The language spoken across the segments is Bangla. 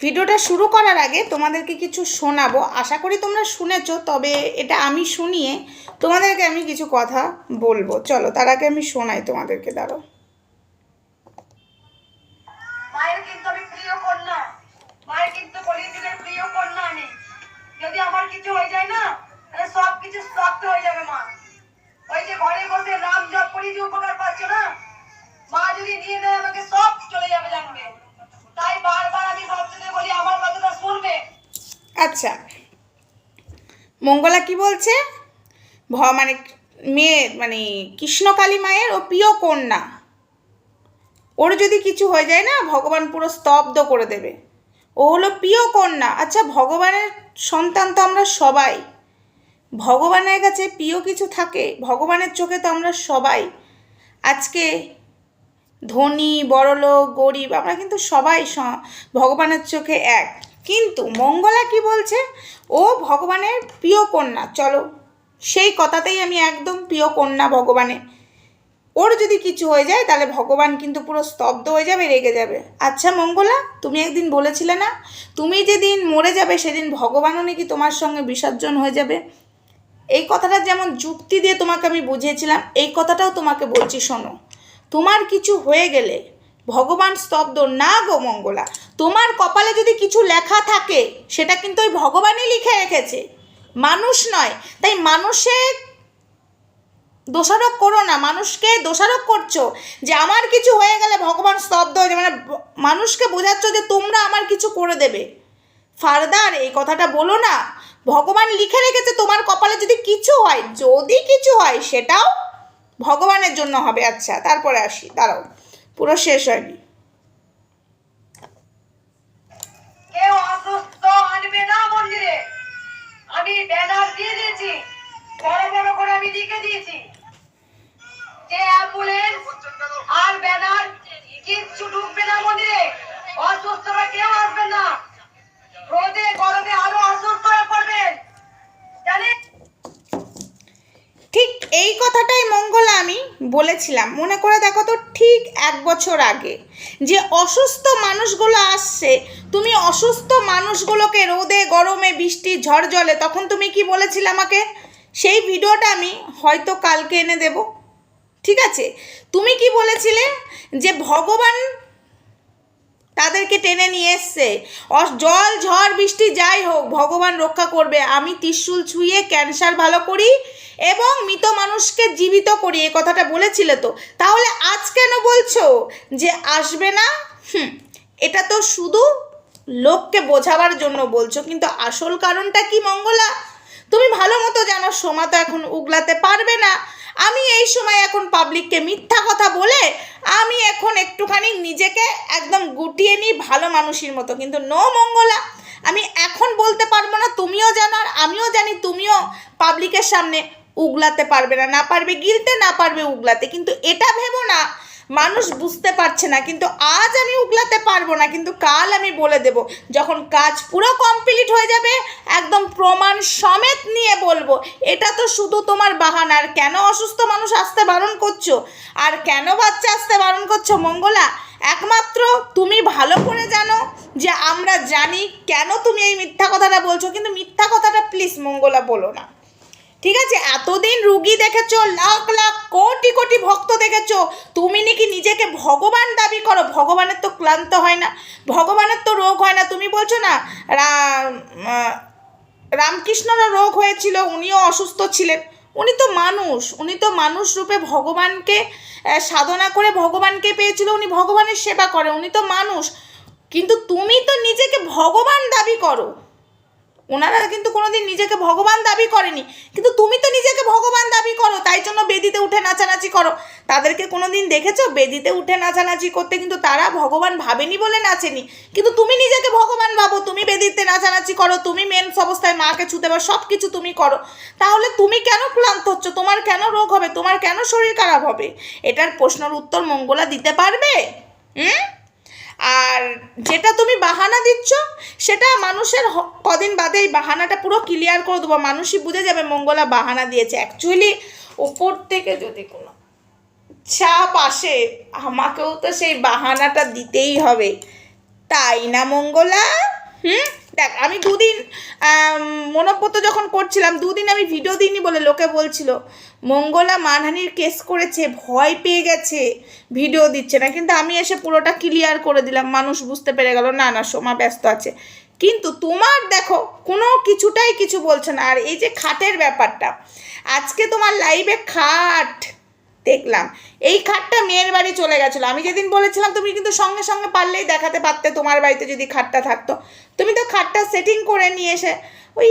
ভিডিওটা শুরু করার আগে তোমাদেরকে কিছু শোনাবো। আশা করি তোমরা শুনেছো, তবে এটা আমি শুনিয়ে তোমাদেরকে আমি কিছু কথা বলব। চলো, তার আগে আমি শোনাই তোমাদেরকে, দাঁড়ো। মায়ের কিন্তু প্রিয় আমি যদি কিছু হয়ে যায় না, তাহলে সব কিছু স্তব্ধ হয়ে যাবে মা। ওই যে ঘরে জপ পাচ্ছ না, মা যদি নিয়ে নেয়, আমাকে সব চলে যাবে জানবে। তাই বারবার আচ্ছা। মঙ্গলা কি বলছে? ভ মানে মেয়ে মানে কৃষ্ণকালী মায়ের ও প্রিয় কন্যা। ওর যদি কিছু হয়ে যায় না, ভগবান পুরো স্তব্ধ করে দেবে। ও হলো প্রিয় কন্যা। আচ্ছা ভগবানের সন্তান তো আমরা সবাই। ভগবানের কাছে প্রিয় কিছু থাকে, ভগবানের চোখে তো আমরা সবাই। আজকে ধনী, বড়লোক, গরিব, আমরা কিন্তু সবাই ভগবানের চোখে এক। কিন্তু মঙ্গলা কি বলছে? ও ভগবানের প্রিয় কন্যা। চলো, সেই কথাতেই আমি একদম প্রিয় কন্যা ভগবানে। ওর যদি কিছু হয়ে যায়, তাহলে ভগবান কিন্তু পুরো স্তব্ধ হয়ে যাবে, রেগে যাবে। আচ্ছা মঙ্গলা, তুমি একদিন বলেছিলে না? তুমি যেদিন মরে যাবে, সেদিন ভগবানও নাকি তোমার সঙ্গে বিসর্জন হয়ে যাবে। এই কথাটা যেমন যুক্তি দিয়ে তোমাকে আমি বুঝিয়েছিলাম, এই কথাটাও তোমাকে বলছি, শোনো। তোমার কিছু হয়ে গেলে ভগবান স্তব্ধ। না গো মঙ্গলা, তোমার কপালে যদি কিছু লেখা থাকে, সেটা কিন্তু ওই ভগবানই লিখে রেখেছে। মানুষ নয়, তাই মানুষে দোষারোপ করো না, মানুষকে দোষারোপ করছ যে আমার কিছু হয়ে গেলে ভগবান স্তব্ধ হয়ে যাবে। মানে মানুষকে বোঝাচ্ছ যে তোমরা আমার কিছু করে দেবে। ফার্দার, এই কথাটা বলো না, ভগবান লিখে রেখেছে তোমার কপালে যদি কিছু হয়, যদি কিছু হয়, সেটাও ভগবানের জন্য হবে। আচ্ছা তারপরে আসি, দাঁড়াও। পুরো শেষ হয়নি। আমি দিয়ে দিয়েছি। বড় বড় করে আমি লিখে দিয়েছি। যে আর ব্যানার কিচ্ছু ঢুকবে না মন্দিরে অসুস্থরা কেউ আসবে না রোদে গরমে আরও অসুস্থ হয়ে পড়বেন জানেন ঠিক এই কথাটাই মঙ্গলা আমি বলেছিলাম, মনে করে দেখো তো ঠিক এক বছর আগে, যে অসুস্থ মানুষগুলো আসছে, তুমি অসুস্থ মানুষগুলোকে রোদে, গরমে, বৃষ্টি, ঝড় জলে, তখন তুমি কি বলেছিলে আমাকে? সেই ভিডিওটা আমি হয়তো কালকে এনে দেব। ঠিক আছে? তুমি কি বলেছিলে? যে ভগবান তাদেরকে টেনে নিয়ে এসছে। জল, ঝড়, বৃষ্টি, যাই হোক, ভগবান রক্ষা করবে। আমি ত্রিশূল ছুঁয়ে ক্যান্সার ভালো করি এবং মৃত মানুষকে জীবিত করি, এ কথাটা বলেছিলে তো। তাহলে আজ কেন বলছো যে আসবে না? হুম, এটা তো শুধু লোককে বোঝাবার জন্য বলছো, কিন্তু আসল কারণটা কি মঙ্গলা? তুমি ভালো মতো জানো, সোমা তো এখন উগলাতে পারবে না। আমি এই সময় এখন পাবলিককে মিথ্যা কথা বলে আমি এখন একটুখানি নিজেকে একদম গুটিয়ে নিই ভালো মানুষের মতো। কিন্তু নো মঙ্গলা, আমি এখন বলতে পারব না, তুমিও জানো আর আমিও জানি তুমিও পাবলিকের সামনে উগলাতে পারবে না না পারবে গিলতে, না পারবে উগলাতে। কিন্তু এটা ভেবো না মানুষ বুঝতে পারছে না, কিন্তু আজ আমি উগলাতে পারব না, কিন্তু কাল আমি বলে দেব। যখন কাজ পুরো কমপ্লিট হয়ে যাবে, একদম প্রমাণ সমেত নিয়ে বলব, এটা তো শুধু তোমার বাহানা, আর কেন অসুস্থ মানুষ আসতে বারণ করছ? আর কেন বাচ্চা আসতে বারণ করছ, মঙ্গলা? একমাত্র তুমি ভালো করে জানো যে আমরা জানি কেন তুমি এই মিথ্যা কথাটা বলছো, কিন্তু মিথ্যা কথাটা প্লিজ মঙ্গলা বলো না। ঠিক আছে? এতদিন রুগী দেখেছ, লাখ লাখ কোটি কোটি ভক্ত দেখেছ। তুমি নাকি নিজেকে ভগবান দাবি করো? ভগবানের তো ক্লান্ত হয় না। ভগবানের তো রোগ হয় না। তুমি বলছো না রাম রামকৃষ্ণরও রোগ হয়েছিল, উনিও অসুস্থ ছিলেন। উনি তো মানুষ, উনি তো মানুষ রূপে ভগবানকে সাধনা করে ভগবানকে পেয়েছিল, উনি ভগবানের সেবা করে, উনি তো মানুষ। কিন্তু তুমি তো নিজেকে ভগবান দাবি করো। ওনারা কিন্তু কোনোদিন নিজেকে ভগবান দাবি করেনি। কিন্তু তুমি তো নিজেকে ভগবান দাবি করো, তাই জন্য বেদিতে উঠে নাচানাচি করো। তাদেরকে কোনোদিন দেখেছ? বেদিতে উঠে নাচানাচি করতে কিন্তু তারা ভগবান ভাবেনি বলে নাচেনি। কিন্তু তুমি নিজেকে ভগবান ভাবো, তুমি বেদিতে নাচানাচি করো, তুমি মেন্স অবস্থায় মাকে ছুতে পারো সব কিছু তুমি করো। তাহলে তুমি কেন ক্লান্ত হচ্ছ? তোমার কেন রোগ হবে? তোমার কেন শরীর খারাপ হবে? এটার প্রশ্নের উত্তর মঙ্গলা দিতে পারবে? হুম? আর যেটা তুমি বাহানা দিচ্ছ, সেটা মানুষের কদিন বাদে এই বাহানাটা পুরো ক্লিয়ার করে দেবো। মানুষই বুঝে যাবে মঙ্গলা বাহানা দিয়েছে। অ্যাকচুয়ালি ওপর থেকে যদি কোনো চাপ আসে, আমাকেও তো সেই বাহানাটা দিতেই হবে। তাই না মঙ্গলা? হুম? দেখ আমি দুদিন আম, যখন করছিলাম দুদিন আমি ভিডিও দিইনি বলে লোকে বলছিল মঙ্গলা মানহানির কেস করেছে ভয় পেয়ে গেছে ভিডিও দিচ্ছে না। কিন্তু আমি এসে পুরোটা ক্লিয়ার করে দিলাম মানুষ বুঝতে পেরে গেল না না সোমা ব্যস্ত আছে। কিন্তু তোমার দেখো কোনো কিছুটাই কিছু বলছে না। আর এই যে খাটের ব্যাপারটা আজকে তোমার লাইভে খাট দেখলাম। এই খাটটা মেয়ের বাড়ি চলে গেছিল। আমি যেদিন বলেছিলাম, তুমি কিন্তু সঙ্গে সঙ্গে পারলেই দেখাতে পারতে, তোমার বাড়িতে যদি খাটটা থাকতো। তুমি তো খাটটা সেটিং করে নিয়ে এসে, ওই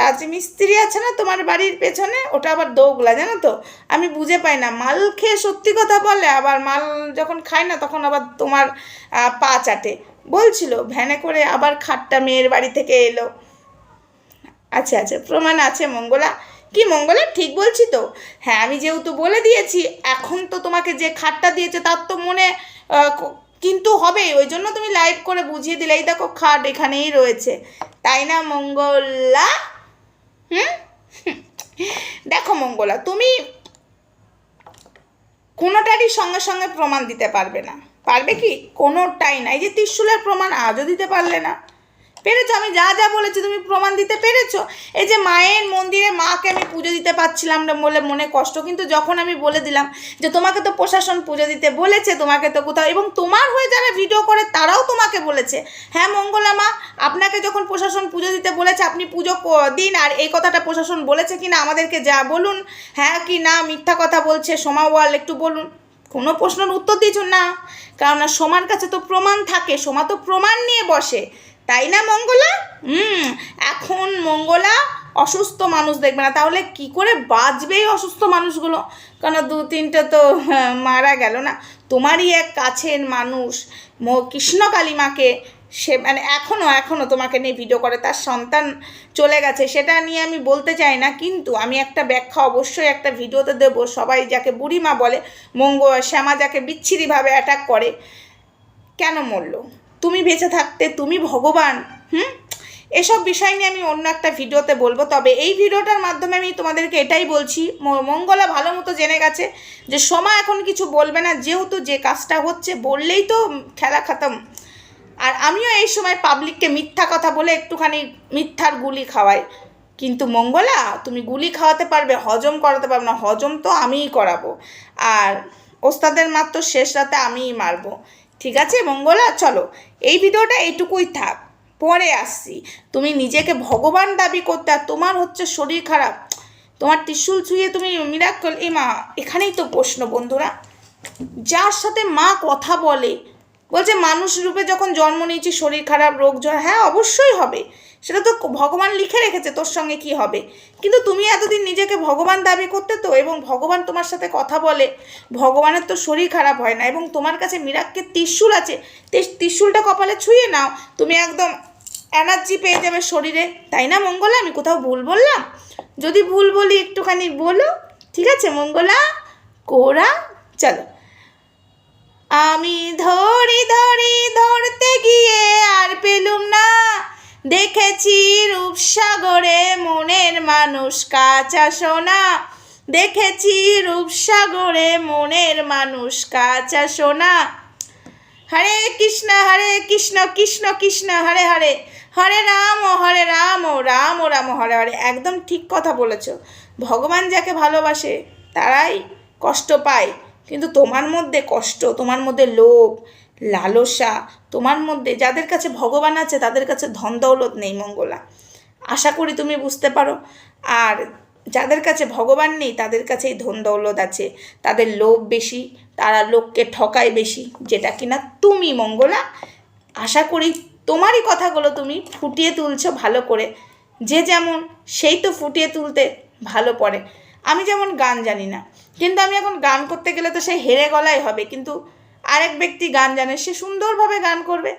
রাজমিস্ত্রি আছে না তোমার বাড়ির পেছনে? ওটা আবার দোগলা, জানো তো? আমি বুঝে পাই না। মাল খেয়ে সত্যি কথা বলে, আবার মাল যখন খায় না, তখন আবার তোমার পা চাটে। বলছিল, ভ্যানে করে আবার খাটটা মেয়ের বাড়ি থেকে এলো। আচ্ছা আচ্ছা প্রমাণ আছে মঙ্গলা। কি মঙ্গলা ঠিক বলছি তো। হ্যাঁ আমি যেহেতু বলে দিয়েছি, এখন তো তোমাকে যে খাটটা দিয়েছে তার তো মনে কিন্তু হবে ওই জন্য তুমি লাইভ করে বুঝিয়ে দিলে। এই দেখো খাট এখানেই রয়েছে। তাই না, মঙ্গলা? হুম? দেখো মঙ্গলা, তুমি কোনোটারই সঙ্গে সঙ্গে প্রমাণ দিতে পারবে না। পারবে কি? কোনোটাই না। এই যে ত্রিশুলের প্রমাণ, আজও দিতে পারলে না। পেরেছ? আমি যা যা বলেছি তুমি প্রমাণ দিতে পেরেছ? এই যে মায়ের মন্দিরে মাকে আমি পুজো দিতে পারছিলাম না বলে মনে কষ্ট, কিন্তু যখন আমি বলে দিলাম যে তোমাকে তো প্রশাসন পুজো দিতে বলেছে, তোমাকে তো কোথাও, এবং তোমার হয়ে যারা ভিডিও করে তারাও তোমাকে বলেছে। হ্যাঁ মঙ্গলা মা, আপনাকে যখন প্রশাসন পুজো দিতে বলেছে, আপনি পুজো দিন, আর এই কথাটা প্রশাসন বলেছে কি না আমাদেরকে যা বলুন। হ্যাঁ কি না, মিথ্যা কথা বলছে, সোমা ওয়াল একটু বলুন। কোনো প্রশ্নের উত্তর দিয়েছ না কারণ সোমার কাছে তো প্রমাণ থাকে, সোমা তো প্রমাণ নিয়ে বসে। তাই না মঙ্গলা? হুম এখন মঙ্গলা অসুস্থ মানুষ দেখবে না। তাহলে কি করে বাঁচবে এই অসুস্থ মানুষগুলো? কেন দু তিনটে তো হ্যাঁ, মারা গেল না? তোমারই এক কাছের মানুষ কৃষ্ণ কালিমাকে সে মানে এখনও এখনও তোমাকে নিয়ে ভিডিও করে তার সন্তান চলে গেছে সেটা নিয়ে আমি বলতে চাই না কিন্তু আমি একটা ব্যাখ্যা অবশ্যই একটা ভিডিওতে দেবো। সবাই যাকে বুড়িমা বলে মঙ্গ শ্যামা যাকে বিচ্ছিরিভাবে অ্যাটাক করে কেন মরলো? তুমি বেঁচে থাকতে তুমি ভগবান, হুম? এসব বিষয় নিয়ে আমি অন্য একটা ভিডিওতে বলব। তবে এই ভিডিওটার মাধ্যমে আমি তোমাদেরকে এটাই বলছি মঙ্গলা ভালো মতো জেনে গেছে যে সময় এখন কিছু বলবে না, যেহেতু যে কাজটা হচ্ছে বললেই তো খেলা খতম। আর আমিও এই সময় পাবলিককে মিথ্যা কথা বলে একটুখানি মিথ্যার গুলি খাওয়াই। কিন্তু মঙ্গলা, তুমি গুলি খাওয়াতে পারবে, হজম করাতে পারবে না, হজম তো আমিই করাবো। আর ওস্তাদের মাত্র শেষ রাতে আমিই মারবো। ঠিক আছে, মঙ্গলা? চলো, এই ভিডিওটা এটুকুই থাক। পরে আসছি। তুমি নিজেকে ভগবান দাবি করতে আর তোমার হচ্ছে শরীর খারাপ। তোমার ত্রিশুল ছুঁয়ে তুমি মিরাক্কল এ মা, এখানেই তো প্রশ্ন বন্ধুরা। যার সাথে মা কথা বলে, বলছে মানুষ রূপে যখন জন্ম নিয়েছি শরীর খারাপ, রোগ জ্বর হ্যাঁ অবশ্যই হবে। সেটা তো ভগবান লিখে রেখেছে, তোর সঙ্গে কি হবে? কিন্তু তুমি এতদিন নিজেকে ভগবান দাবি করতে তো এবং ভগবান তোমার সাথে কথা বলে, ভগবানের তো শরীর খারাপ হয় না এবং তোমার কাছে মিরাক্কের ত্রিশূল আছে ত্রিশূলটা কপালে ছুঁয়ে নাও, তুমি একদম এনার্জি পেয়ে যাবে শরীরে। তাই না মঙ্গলা? আমি কোথাও ভুল বললাম? যদি ভুল বলি একটুখানি বলো, ঠিক আছে মঙ্গলা? কোরা? চলো। আমি ধরি দেখেছি রূপসাগরে মনের মানুষ কাঁচা সোনা। দেখেছি রূপসাগরে মনের মানুষ কাঁচা সোনা। হরে কৃষ্ণ হরে কৃষ্ণ কৃষ্ণ কৃষ্ণ, হরে হরে। হরে রাম হরে রাম রাম রাম, হরে হরে। একদম ঠিক কথা বলেছ। ভগবান যাকে ভালোবাসে, তারাই কষ্ট পায়। কিন্তু তোমার মধ্যে কষ্ট, তোমার মধ্যে লোভ লালসা, তোমার মধ্যে যাদের কাছে ভগবান আছে, তাদের কাছে ধন দৌলত নেই মঙ্গলা। আশা করি তুমি বুঝতে পারো। আর যাদের কাছে ভগবান নেই, তাদের কাছেই ধন দৌলত আছে। তাদের লোভ বেশি, তারা লোককে ঠকায় বেশি, যেটা কিনা তুমি মঙ্গলা। আশা করি তোমারই কথাগুলো তুমি ফুটিয়ে তুলছো ভালো করে। যে যেমন, সেই তো ফুটিয়ে তুলতে ভালো পড়ে। আমি যেমন গান জানি না, কিন্তু আমি এখন গান করতে গেলে তো সেই হেরে গলায় হবে, কিন্তু আরেক ব্যক্তি গান জানে, সে সুন্দরভাবে গান করবে।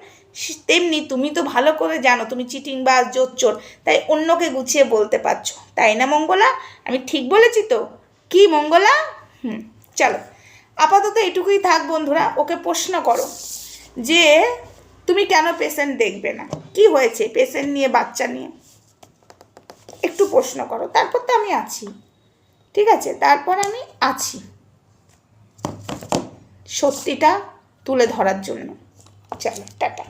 তেমনি তুমি তো ভালো করে জানো, তুমি চিটিং বা জোচ্চোর তাই অন্যকে গুছিয়ে বলতে পারছ। তাই না মঙ্গলা? আমি ঠিক বলেছি তো? কি মঙ্গলা? হুম, চলো। আপাতত এটুকুই থাক বন্ধুরা, ওকে প্রশ্ন করো যে, তুমি কেন পেশেন্ট দেখবে না? কি হয়েছে পেশেন্ট নিয়ে, বাচ্চা নিয়ে? একটু প্রশ্ন করো, তারপর তো আমি আছি। ঠিক আছে, তারপর আমি আছি। সত্যিটা তুলে ধরার জন্য। চলো টাটা।